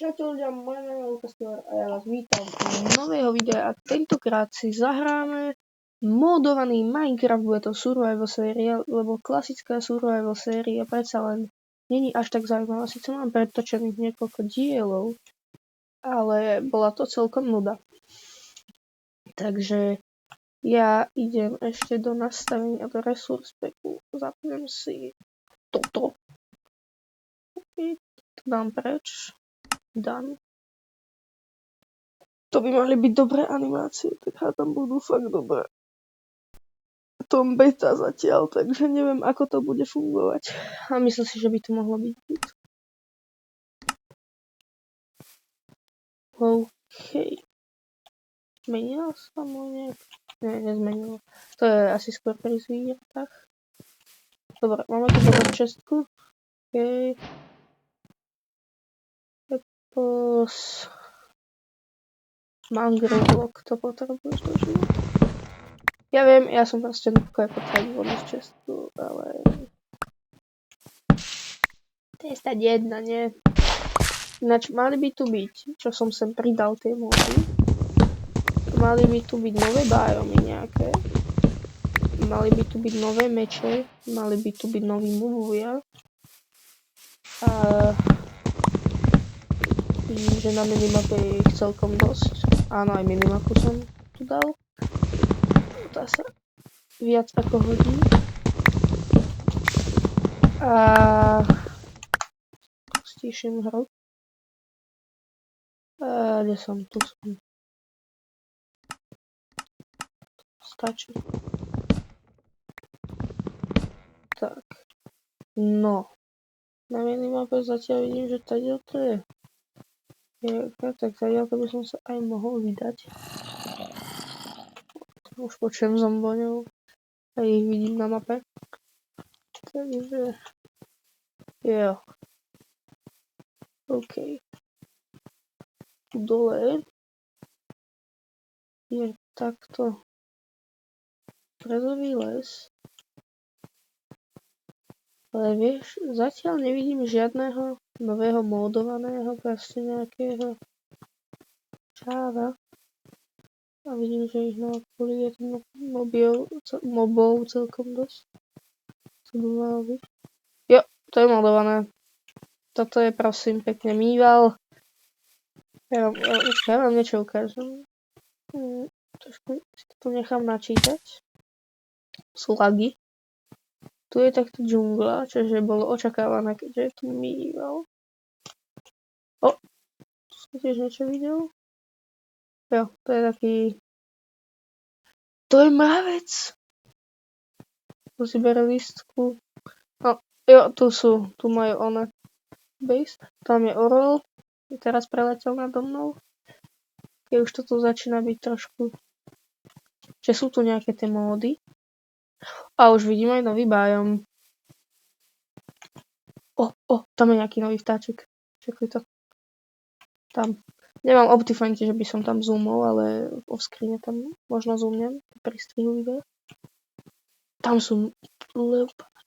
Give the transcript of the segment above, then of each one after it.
Čaute ľudia, moje meno je Lukas a ja vás vítam u nového videa a tentokrát si zahráme modovaný Minecraft, bude to survival séria, lebo klasická survival séria predsa len není až tak zaujímavá. Sice mám pretočených niekoľko dielov, ale bola to celkom nuda. Takže ja idem ešte do nastavenia do resource packu, zapnem si toto. Okay, to dám preč Dan. To by mali byť dobré animácie, tak tam budú fakt dobré. Tom beta zatiaľ, takže neviem, ako to bude fungovať. A myslím si, že by to mohlo byť. OK. Zmenilo sa mu nejak? Nie, nezmenilo. To je asi skôr pri zvieratách. Dobre, máme tu dobrú čestku. OK plus mangrove block to potrebuješ do života. Ja viem, ja som proste nutko aj potreboval z čestu, ale... To je stať jedna, nie? Ináč mali by tu byť, čo som sem pridal tie módy. Mali by tu byť nové biomy nejaké. Mali by tu byť nové meče, mali by tu byť noví movovia. A Že na minimape je ich celkom dosť. Áno, aj minimapu som tu dal. Dá sa viac ako hodí. A stíšim hru. A kde som? Tu som. Stačí. Tak. No. Na minimape zatiaľ vidím, že tady to je. To by som sa aj mohol vydať. Už počujem zomboňov. A ich vidím na mape. Takže... Jo. OK. Tu dole je takto prezový les. Ale vieš, zatiaľ nevidím žiadného nového módovaného proste nejakého čáva. A vidím, že ich na okolí je ten mobil, mobov celkom dosť. To by malo byť. Jo, to je modované. Toto je prosím pekne mýval. Ja vám, ja, vám niečo ukážem. Hm, trošku si to nechám načítať. Sú lagy. Tu je takto džungla, čože bolo očakávané, keďže je tu mýval. O, tu som tiež niečo videl. Jo, to je taký... To je mravec! Tu si bere listku. No, jo, tu sú, tu majú one base. Tam je orol, teraz preletel nado mnou. Keď už to tu začína byť trošku... Že sú tu nejaké tie módy. A už vidím aj nový biom. O, o, tam je nejaký nový vtáčik. Čekuj to. Tam. Nemám Optifine, že by som tam zoomol, ale v skrine tam možno zoomnem pri strihu videa. Tam sú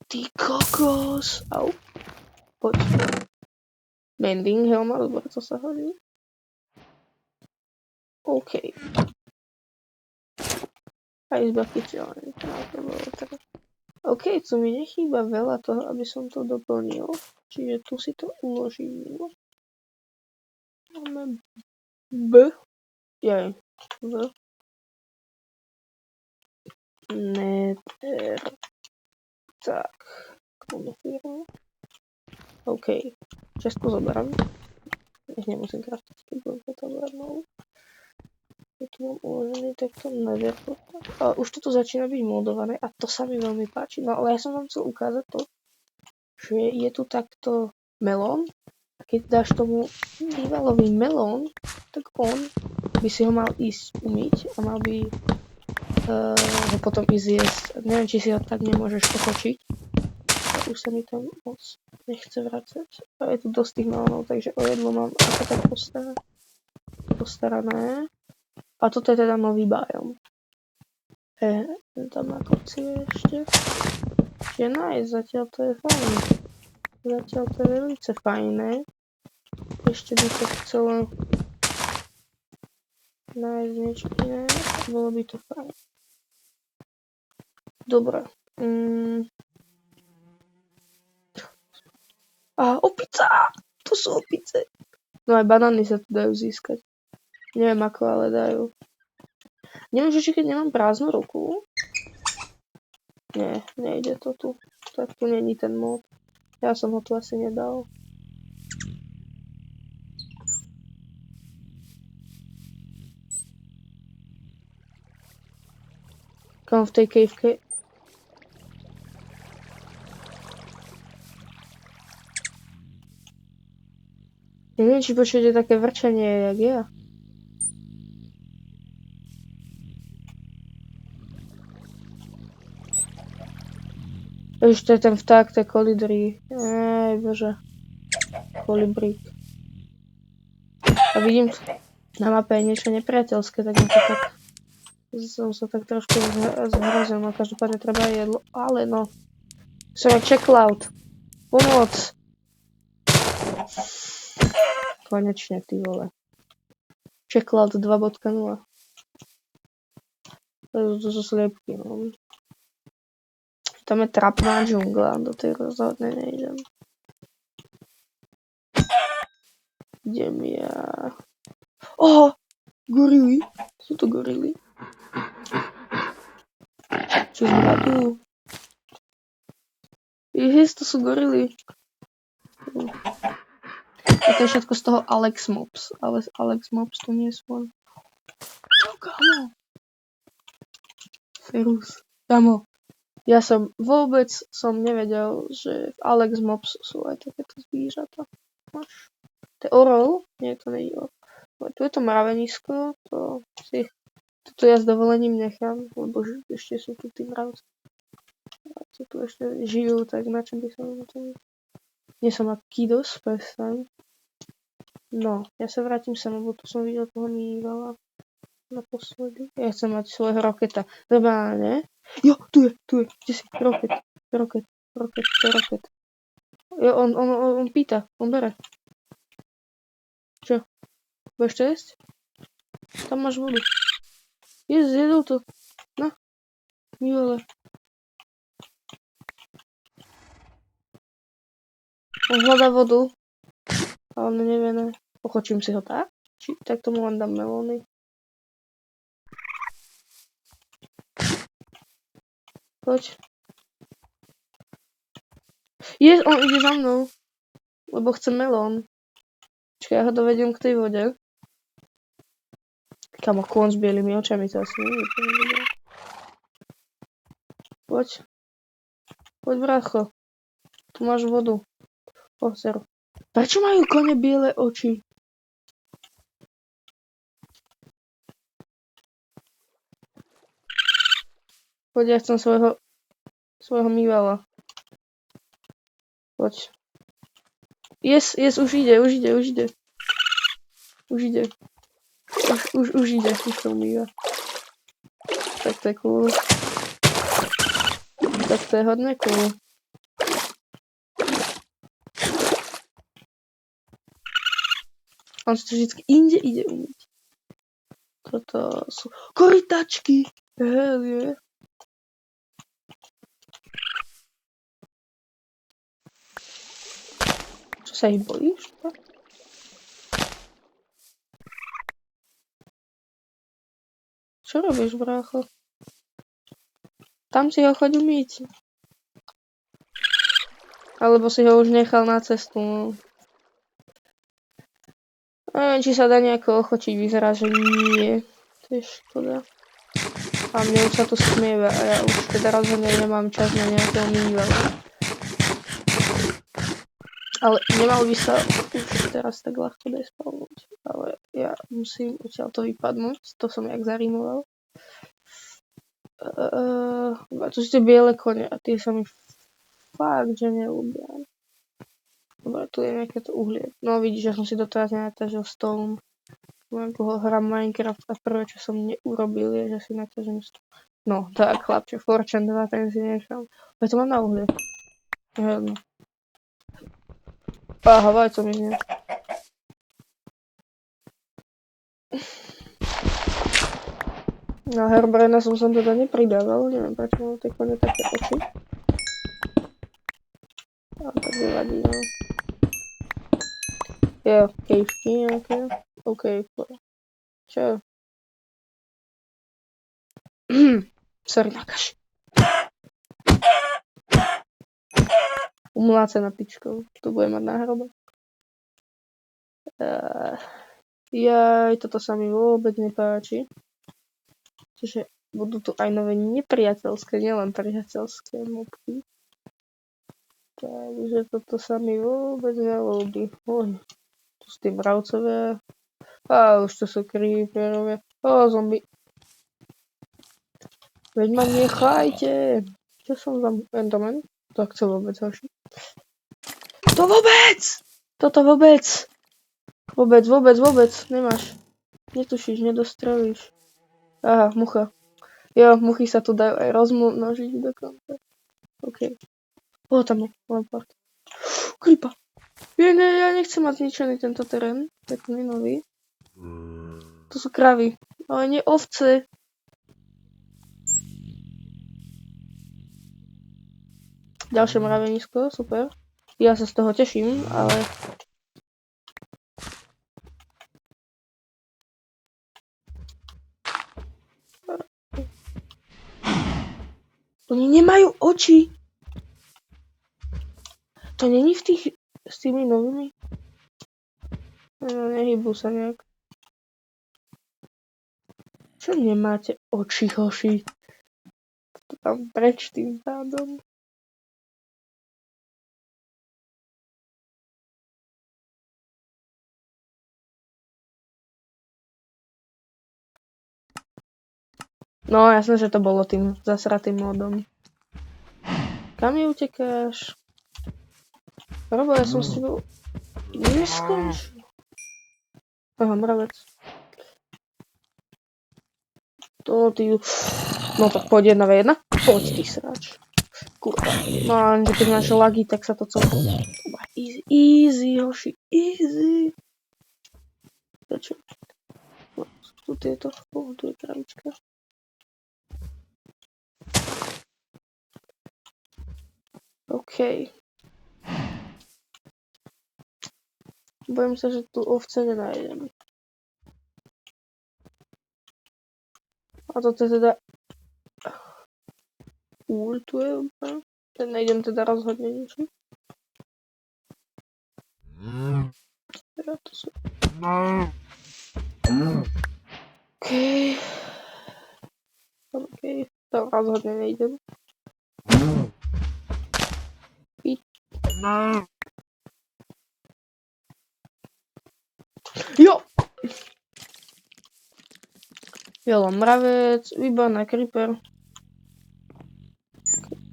ty kokos. Au. Poď. Bending helma, dobre, to sa hodí. OK. A izba kyčelný. OK, tu mi nechýba veľa toho, aby som to doplnil. Čiže tu si to uložím. Máme B. Jej. V. Nether. Tak. OK. Česku zoberám. Nech nemusím kraftiť, keď budem to zoberať tu uložený takto nether A už toto začína byť modované a to sa mi veľmi páči. No ale ja som vám chcel ukázať to, že je tu takto melón a keď dáš tomu bývalový melón, tak on by si ho mal ísť umyť a mal by uh, ho potom ísť jesť. Neviem, či si ho tak nemôžeš otočiť. A už sa mi tam moc nechce vracať. A je tu dosť tých melónov, takže o jedno mám ako tak postarané. A toto je teda nový biom. E, tam na kopci je ešte. Je nice, zatiaľ to je fajn. Zatiaľ to je veľmi fajné. Ešte by to chcelo nájsť niečo iné. Bolo by to fajn. Dobre. Mm. A opica! Tu sú opice. No aj banány sa tu dajú získať. Neviem ako, ale dajú. Neviem, že či keď nemám prázdnu ruku. Nie, nejde to tu. Tak tu není ten mod. Ja som ho tu asi nedal. Kam v tej kejvke? Neviem, či počujete také vrčanie, jak ja. To je ten vták, to je kolibrí. Ej, bože. Kolibrík. A vidím, na mape je niečo nepriateľské, tak to tak... Som sa tak trošku zh- zhrozil, no každopádne treba jedlo, ale no. Som je checkloud. Pomoc. Konečne, ty vole. Checkloud 2.0. To to sú sliepky, no. Tam je trapná džungla, do tej rozhodne nejdem. Idem ja. Oho! Gorily. Sú to gorily. Čo sme tu? Ježiš, to sú gorily. A to je všetko z toho Alex Mops. Ale Alex Mops to nie sú len. Čo, kamo? Ferus. Kamo. Ja som vôbec som nevedel, že v Alex Mops sú aj takéto zvířata. Máš? To je orol? Nie, to je orol. Tu je to mravenisko, to si toto ja s dovolením nechám, lebo ešte sú tu tí mravci. Mravci tu ešte žijú, tak na čom by som to... Nie som aký dosť, prestaň. No, ja sa vrátim sem, lebo tu som videl toho mývala naposledy. Ja chcem mať svojho roketa. Normálne. Jo, tu je, tu je. Kde si? Roket, roket, roket, roket. Jo, on, on, on, on pýta, on bere. Čo? Budeš to jesť? Tam máš vodu. Je, zjedol to. Na. Mývale. On hľadá vodu. Ale nevie, ne. Pochočím si ho tak? Či tak tomu len dám melóny. Poď. Je, on ide za mnou. Lebo chce melón. Čakaj, ja ho dovediem k tej vode. Kamo, asi nie je úplne dobré. Poď. Poď, brácho. Tu máš vodu. Pozor. Prečo majú kone biele oči? Poď, ja chcem svojho, svojho mývala. Poď. Yes, yes, už ide, už ide, už ide. Už ide. Už, už, už ide, už to umýva. Tak to je cool. Tak to je hodne cool. On si to vždycky inde ide umyť. Toto sú korytačky. Hell yeah. Ich bojíš? čo? Čo robíš, brácho? Tam si ho choď umyť. Alebo si ho už nechal na cestu. No. Neviem, či sa dá nejako ochočiť. Vyzerá, že nie. To je škoda. A mne už sa tu smieva a ja už teda rozhodne nemám čas na nejakého mývala. Ale nemal by sa už teraz tak ľahko despalnúť. Ale ja musím odtiaľ to vypadnúť. To som jak zarimoval. Uh, tu sú tie biele kone a tie sa mi fakt, že neľúbia. Dobre, tu je nejaké to uhlie. No vidíš, ja som si doteraz nenatážil stone. Ako hrám Minecraft a prvé, čo som neurobil, je, že si natážem stone. No, tak chlapče, Fortune 2, ten si nechal. Ale to mám na uhlie. Hľadno. Pa, Hawaii to mnie. Na Herbrena som sa teda nepridával, neviem prečo mám tie kone také oči. Ale tak nevadí, no. Jo, kejšky nejaké. OK, čo? Sorry, nakaž. Umlácená pičkou. To bude mať na hrobe. Uh, jaj, toto sa mi vôbec nepáči. Čiže budú tu aj nové nepriateľské, nielen priateľské mobky. Takže toto sa mi vôbec nelúbi. Oj, tu sú tí mravcovia. A už to sú creeperovia. O, zombie. Veď ma nechajte. Čo som za Enderman? To chce vôbec horší. To vôbec! Toto vôbec! Vôbec, vôbec, vôbec. Nemáš. Netušíš, nedostrelíš. Aha, mucha. Jo, muchy sa tu dajú aj rozmnožiť dokonca. OK. O, tam je leopard. Kripa. Ja, ne, ja nechcem mať zničený tento terén. Pekný, nový. To sú kravy. Ale nie ovce. Ďalšie mravenisko, super. Ja sa z toho teším, ale... Oni nemajú oči. To není v tých s tými novými? No, nehybú sa nejak. Čo nemáte oči, hoši? Tam preč tým pádom. No, jasné, že to bolo tým zasratým modom. Kam mi utekáš? Robo, ja som s tebou neskončil. Aha, mravec. To ty... No tak poď jedna v jedna. Poď ty sráč. Kurva. No a keď máš lagy, tak sa to celé... Easy, easy, hoši, easy. Prečo? No, tu tieto, oh, tu je kravička. OK. Bojím sa, že tu ovce nenájdem. A toto je teda... Ultuje úplne. Ten nejdem teda rozhodne ničím. Teda to sú... OK. OK. To rozhodne nejdem. Jo! Jo, mravec, výborná creeper.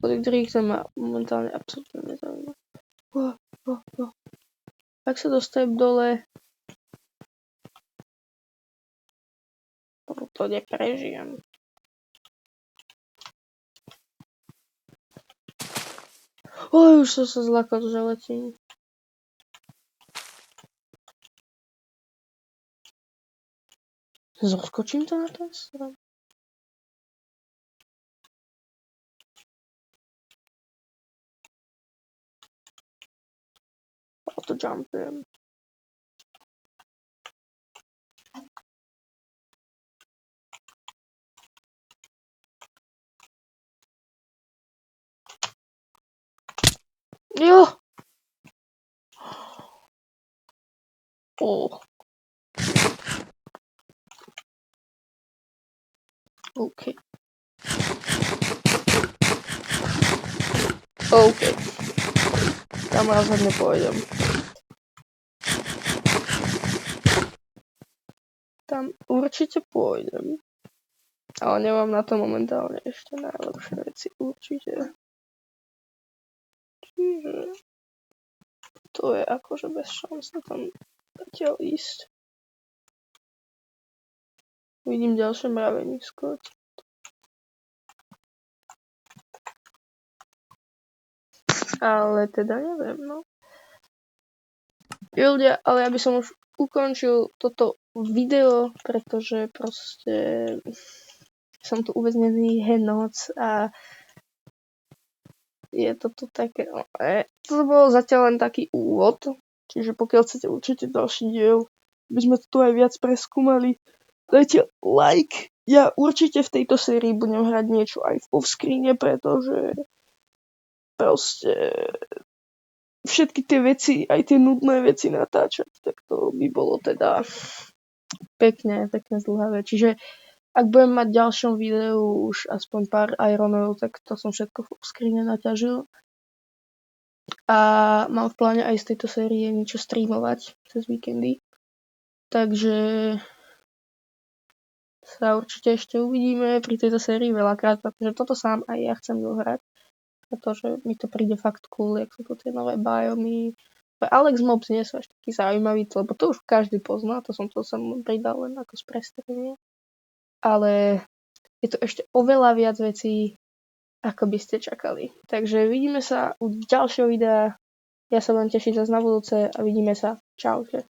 Kolik sa ma momentálne absolútne nezaujíma. Oh, oh, oh. Ak sa dostajem dole, to neprežijem. Už som sa zlakol, že letím. Zoskočím to na ten strom? Auto jumpujem. Jo! Oh. OK. OK. Tam rozhodne pôjdem. Tam určite pôjdem. Ale nemám na to momentálne ešte najlepšie veci, určite. Čiže to je akože bez šans na tam zatiaľ ísť. Vidím ďalšie mravenisko. Ale teda neviem, no. Ľudia, ale ja by som už ukončil toto video, pretože proste som tu uväznený henoc a je také, no, e, to bol zatiaľ len taký úvod, čiže pokiaľ chcete určite ďalší diel, by sme to aj viac preskúmali, dajte like. Ja určite v tejto sérii budem hrať niečo aj v offscreene, pretože proste všetky tie veci, aj tie nudné veci natáčať, tak to by bolo teda pekne, pekne zdlhavé. Čiže ak budem mať ďalšom videu už aspoň pár Ironov, tak to som všetko v screene naťažil. A mám v pláne aj z tejto série niečo streamovať cez víkendy. Takže sa určite ešte uvidíme pri tejto sérii veľakrát, pretože toto sám aj ja chcem dohrať. Pretože mi to príde fakt cool, jak sú to tie nové biomy. Alex Mobs nie sú až taký zaujímavý, lebo to už každý pozná, to som to som pridal len ako z prestrenia ale je to ešte oveľa viac vecí, ako by ste čakali. Takže vidíme sa u ďalšieho videa. Ja sa budem tešiť zase na budúce a vidíme sa. Čaute.